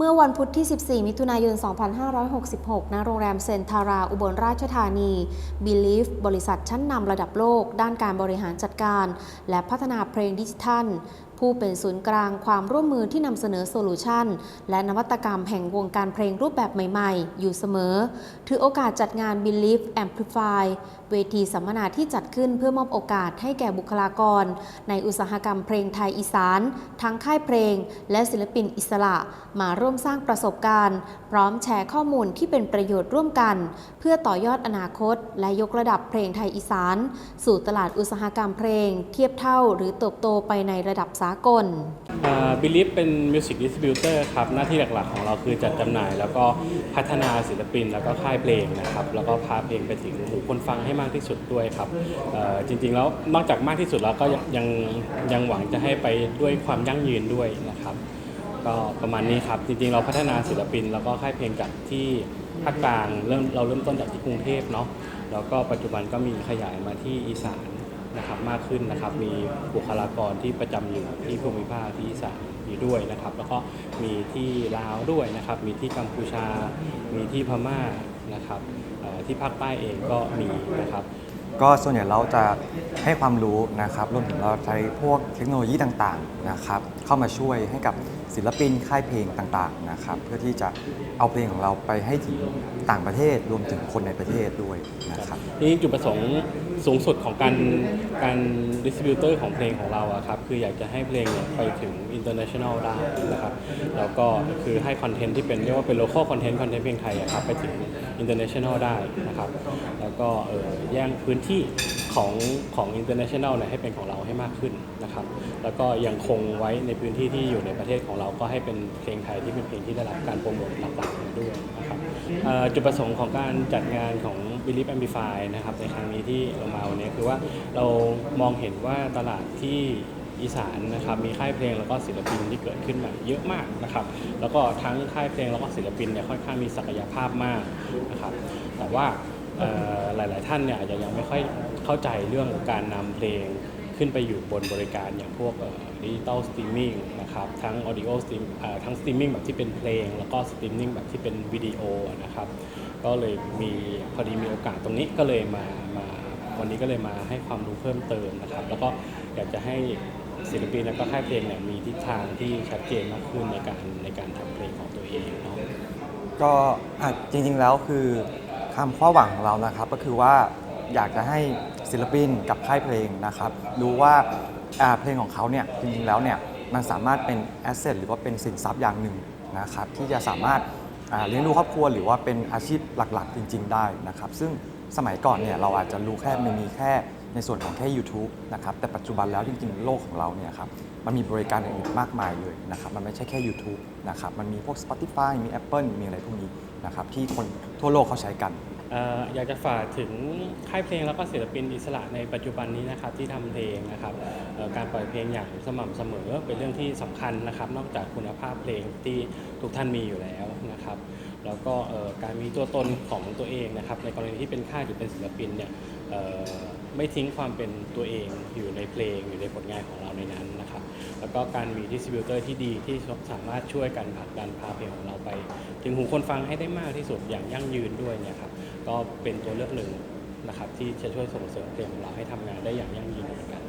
เมื่อวันพุธที่ 14 มิถุนายน 2566 ณ โรงแรมเซนทารา อุบลราชธานี Belief บริษัทชั้นนำระดับโลก ด้านการบริหารจัดการ และพัฒนาเพลงดิจิทัล ผู้เป็นศูนย์กลางความร่วมมือที่นำเสนอโซลูชันและนวัตกรรมแห่งวงการเพลงรูปแบบใหม่ๆ อยู่เสมอ ถือโอกาสจัดงาน Belief Amplify เวทีสัมมนาที่จัดขึ้นเพื่อมอบโอกาสให้แก่บุคลากร ในอุตสาหกรรมเพลงไทยอีสาน ทั้งค่ายเพลง และศิลปินอิสระ มาร่วมสร้างประสบการณ์ พร้อมแชร์ข้อมูลที่เป็นประโยชน์ร่วมกัน เพื่อต่อยอดอนาคต และยกระดับเพลงไทยอีสาน สู่ตลาดอุตสาหกรรมเพลง เทียบเท่าหรือเติบโตไปในระดับสากลบิลิฟเป็นมิวสิกดิสติบิวเตอร์ครับ หน้าที่หลักๆของเราคือจัดจำหน่าย แล้วก็พัฒนาศิลปิน แล้วก็ค่ายเพลงนะครับ แล้วก็พาเพลงไปถึงหูคนฟังให้มากที่สุดด้วยครับจริงๆแล้วนอกจากมากที่สุดแล้วก็ยังยังหวังจะให้ไปด้วยความยั่งยืนด้วยนะครับ ก็ประมาณนี้ครับจริงๆเราพัฒนาศิลปิน แล้วก็ค่ายเพลงจากที่ภาคกลางเริ่มเราเริ่มต้นจากที่กรุงเทพเนาะแล้วก็ปัจจุบันก็มีขยายมาที่อีสาน นะครับมากขึ้นนะครับ มีบุคลากรที่ประจำอยู่ที่ภูมิภาคที่อีสานอยู่ด้วยนะครับ แล้วก็มีที่ลาวด้วยนะครับ มีที่กัมพูชา มีที่พม่านะครับที่ภาคใต้เองก็มีนะครับ ก็ส่วนใหญ่เราจะให้ความรู้นะครับรวมถึงเราใช้พวกเทคโนโลยีต่างๆนะครับเข้ามาช่วยให้กับศิลปินค่ายเพลงต่างๆนะครับเพื่อที่จะเอาเพลงของเราไปให้ถึงต่างประเทศรวมถึงคนในประเทศด้วยนะครับ นี่จุดประสงค์สูงสุดของการการดิสติบิวเตอร์ของเพลงของเราอะครับ คืออยากจะให้เพลงเนี่ยไปถึงอินเตอร์เนชั่นแนลได้นะครับแล้วก็คือให้คอนเทนต์ที่เป็นเรียกว่าเป็นโลคอลคอนเทนต์คอนเทนต์เพลงไทยอะครับไปถึงอินเตอร์เนชั่นแนลได้นะครับแล้วก็เออแย่งพื้นที่ของของอินเตอร์เนชั่นแนลเนี่ยให้เป็นของเราให้มากขึ้นนะครับแล้วก็ยังคงไว้ในพื้นที่ที่อยู่ในประเทศของเราก็ให้เป็นเพลงไทยที่เป็นเพลงที่ได้รับการโปรโมทหลักๆด้วยนะครับจุดประสงค์ของการจัดงานของ Believe Amplify นะครับในครั้งนี้ที่เรามาวันนี้คือว่าเรามองเห็นว่าตลาดที่ อีสานนะครับมีค่ายเพลงแล้วก็ศิลปินที่เกิดขึ้นมาเยอะมากนะครับแล้วก็ทั้งค่ายเพลงแล้วก็ศิลปินเนี่ยค่อนข้างมีศักยภาพมากนะครับแต่ว่าหลาย ๆ ท่านเนี่ยอาจจะยังไม่ค่อยเข้าใจเรื่องของการนำเพลงขึ้นไปอยู่บนบริการอย่างพวกดิจิตอลสตรีมมิ่งนะครับทั้งออดิโอสตรีมทั้งสตรีมมิ่งแบบที่เป็นเพลง แล้วก็สตรีมมิ่งแบบที่เป็นวิดีโอนะครับก็เลยมีพอดีมีโอกาสตรงนี้ก็เลยมามาวันนี้ก็เลยมาให้ความรู้เพิ่มเติมนะครับ แล้วก็อยากจะให้ ศิลปินแล้วก็ค่ายเพลงเนี่ยมีทิศทางที่ชัดเจนมากขึ้นในการในการทำเพลงของตัวเองเนาะก็อะจริงๆแล้วคือความคามหวังของเรานะครับ ก็คือว่าอยากจะให้ศิลปินกับค่ายเพลงนะครับรู้ว่าอ่าเพลงของเขาเนี่ยจริงๆแล้วเนี่ยมันสามารถเป็นแอสเซทหรือว่าเป็นสินทรัพย์อย่างหนึ่งนะครับที่จะสามารถอ่าเลี้ยงดูครอบครัวหรือว่าเป็นอาชีพหลักๆ จริง ๆ ได้นะครับ ซึ่งสมัยก่อนเนี่ยเราอาจจะรู้แค่มันมีแค่ ในส่วนของแค่ YouTube นะครับแต่ปัจจุบันแล้วจริงๆ โลกของเราเนี่ยครับมันมีบริการอื่นๆมากมายเลยนะครับมันไม่ใช่แค่ YouTube นะครับมันมีพวก Spotify มี Apple มีอะไรพวกนี้นะครับที่คนทั่วโลกเขาใช้กัน เอ่ออยากจะฝากถึงค่ายเพลงแล้วก็ศิลปินอิสระในปัจจุบันนี้นะครับที่ทำเพลงนะครับเอ่อการปล่อยเพลงอย่างสม่ำเสมอเป็นเรื่องที่สำคัญนะครับ นอกจากคุณภาพเพลงที่ทุกท่านมีอยู่แล้วนะครับ แล้วก็การมีตัวตนของตัวเองนะครับในกรณีที่เป็นค่ายหรือเป็นศิลปินเนี่ยไม่ทิ้งความเป็นตัวเองอยู่ในเพลงอยู่ในผลงานของเราในนั้นนะครับ แล้วก็การมีดิสติบิวเตอร์ที่ดีที่สามารถช่วยกันผลักดันพาเพลงของเราไป ถึงหูคนฟังให้ได้มากที่สุดอย่างยั่งยืนด้วยเนี่ยครับก็เป็นตัวเลือกหนึ่งนะครับที่จะช่วยส่งเสริมเพลงของเราให้ทำงานได้อย่างยั่งยืนเหมือนกัน